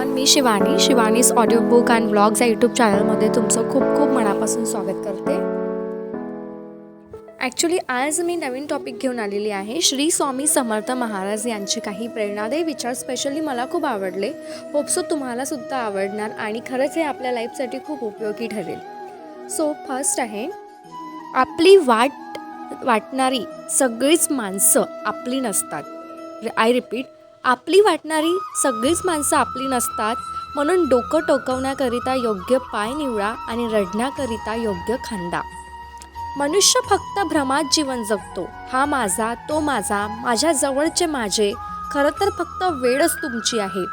Everyone me Shivani Shivani's audio book and blogs या YouTube चॅनलमध्ये तुमचं खूप खूप मनापासून स्वागत करते. ॲक्च्युली आज मी नवीन टॉपिक घेऊन आलेली आहे. श्री स्वामी समर्थ महाराज यांचे काही प्रेरणादायी विचार स्पेशली मला खूप आवडले. होपसो तुम्हालासुद्धा आवडणार आणि खरंच हे आपल्या लाईफसाठी खूप उपयोगी ठरेल. सो फर्स्ट आहे आपली वाट वाटणारी सगळीच माणसं आपली नसतात. आय रिपीट आपली वाटणारी सगळीच माणसं आपली नसतात म्हणून डोकं टोकवण्याकरिता योग्य पाय निवडा आणि रडण्याकरिता योग्य खांदा. मनुष्य फक्त भ्रमात जीवन जगतो. हा माझा तो माझा माझ्या जवळचे माझे खरं तर फक्त वेळच तुमची आहे.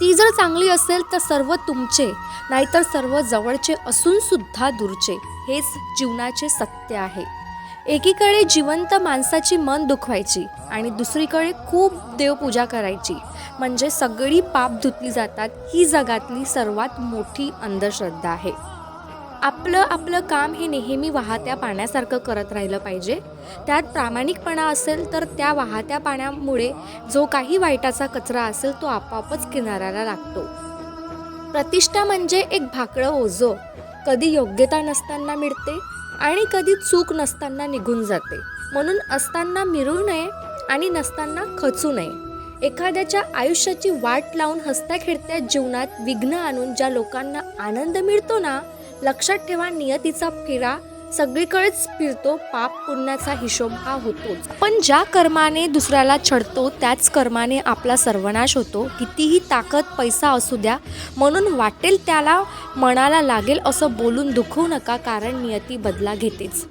ती जर चांगली असेल तर सर्व तुमचे नाहीतर सर्व जवळचे असून सुद्धा दूरचे. हेच जीवनाचे सत्य आहे. एकीकडे जिवंत माणसाची मन दुखवायची आणि दुसरीकडे खूप देवपूजा करायची. म्हणजे सगळी पाप धुतली जातात ही जगातली सर्वात मोठी अंधश्रद्धा आहे. आपलं आपलं काम हे नेहमी वाहत्या पाण्यासारखं करत राहिलं पाहिजे. त्यात प्रामाणिकपणा असेल तर त्या वाहत्या पाण्यामुळे जो काही वाईटाचा कचरा असेल तो आपोआपच किनाऱ्याला लागतो. प्रतिष्ठा म्हणजे एक भाकळं ओझं. कधी योग्यता नसताना मिळते आणि कधी चूक नसताना निघून जाते. म्हणून असताना मिळू नये आणि नसताना खचू नये. एखाद्याच्या आयुष्याची वाट लावून हसत्या खेळत्या जीवनात विघ्न आणून ज्या लोकांना आनंद मिळतो ना लक्षात ठेवा नियतीचा फेरा सगळीकडेच फिरतो पाप पुण्याचा हिशोब हा होतोच. पण ज्या कर्माने दुसऱ्याला छडतो त्याच कर्माने आपला सर्वनाश होतो. कितीही ताकद पैसा असू द्या म्हणून वाटेल त्याला मनाला लागेल असं बोलून दुखवू नका कारण नियती बदला घेतेच.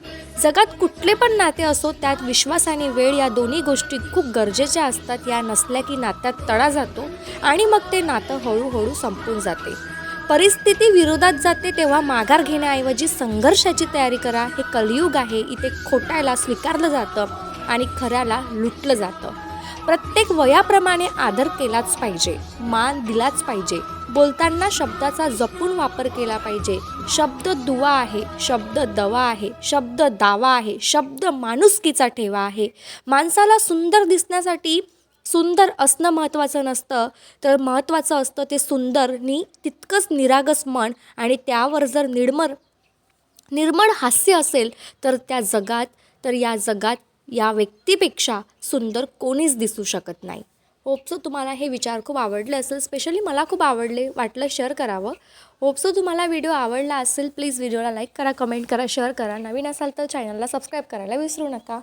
जगात कुठले पण नाते असो त्यात विश्वास आणि वेळ या दोन्ही गोष्टी खूप गरजेच्या असतात. या नसल्या की नात्यात तडा जातो आणि मग ते नातं हळूहळू संपून जाते. परिस्थिती विरोधात जाते तेव्हा माघार घेण्याऐवजी संघर्षाची तयारी करा. हे कलयुग आहे. इथे खोटायला स्वीकारलं जातं आणि खऱ्याला लुटलं जातं. प्रत्येक वयाप्रमाणे आदर केलाच पाहिजे. मान दिलाच पाहिजे. बोलताना शब्दाचा जपून वापर केला पाहिजे. शब्द दुवा आहे शब्द दवा आहे शब्द दावा आहे शब्द माणुसकीचा ठेवा आहे. माणसाला सुंदर दिसण्यासाठी सुंदर असणं महत्त्वाचं नसतं. तर महत्त्वाचं असतं ते सुंदर नि तितकंच निरागस मन आणि त्यावर जर निर्मळ निर्मळ हास्य असेल तर त्या जगात तर या जगात या व्यक्तीपेक्षा सुंदर कोणीच दिसू शकत नाही. होपसो तुम्हाला हे विचार खूप आवडले असेल स्पेशली मला खूप आवडले वाटलं शेअर करावं. होपसो तुम्हाला व्हिडिओ आवडला असेल प्लीज व्हिडिओला लाईक करा कमेंट करा शेअर करा. नवीन असाल तर चॅनलला सबस्क्राईब करायला विसरू नका.